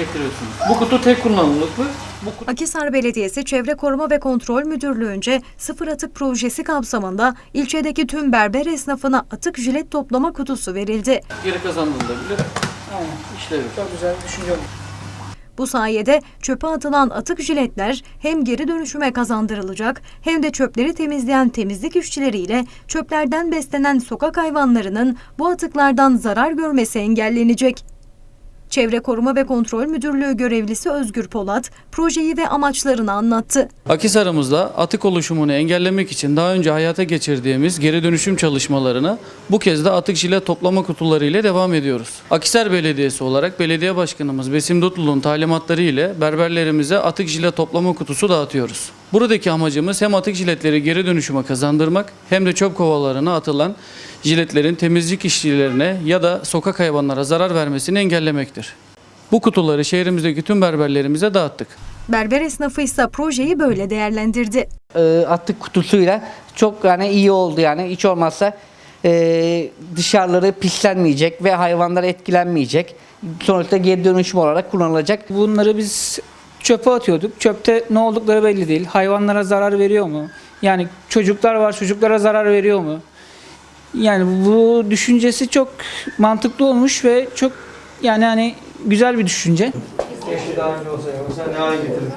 getiriyorsunuz. Bu kutu tek kullanımlık mı? Bu kutu Akisar Belediyesi Çevre Koruma ve Kontrol Müdürlüğü'nce sıfır atık projesi kapsamında ilçedeki tüm berber esnafına atık jilet toplama kutusu verildi. geri kazanılabilir. Aynen. İşlevi. Çok güzel bir düşünce olmuş. Bu sayede çöpe atılan atık jiletler hem geri dönüşüme kazandırılacak hem de çöpleri temizleyen temizlik işçileriyle çöplerden beslenen sokak hayvanlarının bu atıklardan zarar görmesi engellenecek. Çevre Koruma ve Kontrol Müdürlüğü görevlisi Özgür Polat projeyi ve amaçlarını anlattı. Akisar'ımızda atık oluşumunu engellemek için daha önce hayata geçirdiğimiz geri dönüşüm çalışmalarına bu kez de atık jilet toplama kutuları ile devam ediyoruz. Akisar Belediyesi olarak belediye başkanımız Besim Dutlulu'nun talimatları ile berberlerimize atık jilet toplama kutusu dağıtıyoruz. Buradaki amacımız hem atık jiletleri geri dönüşüme kazandırmak hem de çöp kovalarına atılan jiletlerin temizlik işçilerine ya da sokak hayvanlara zarar vermesini engellemektir. Bu kutuları şehrimizdeki tüm berberlerimize dağıttık. Berber esnafı ise projeyi böyle değerlendirdi. e, attık kutusuyla çok yani iyi oldu yani hiç olmazsa e, dışarıları pislenmeyecek ve hayvanlar etkilenmeyecek. Sonuçta geri dönüşüm olarak kullanılacak. Bunları biz çöpe atıyorduk. Çöpte ne oldukları belli değil. Hayvanlara zarar veriyor mu? Yani çocuklar var, çocuklara zarar veriyor mu? Yani bu düşüncesi çok mantıklı olmuş ve çok yani hani güzel bir düşünce. Keşke daha önce olsaydı. Mesela ne hale getirdik.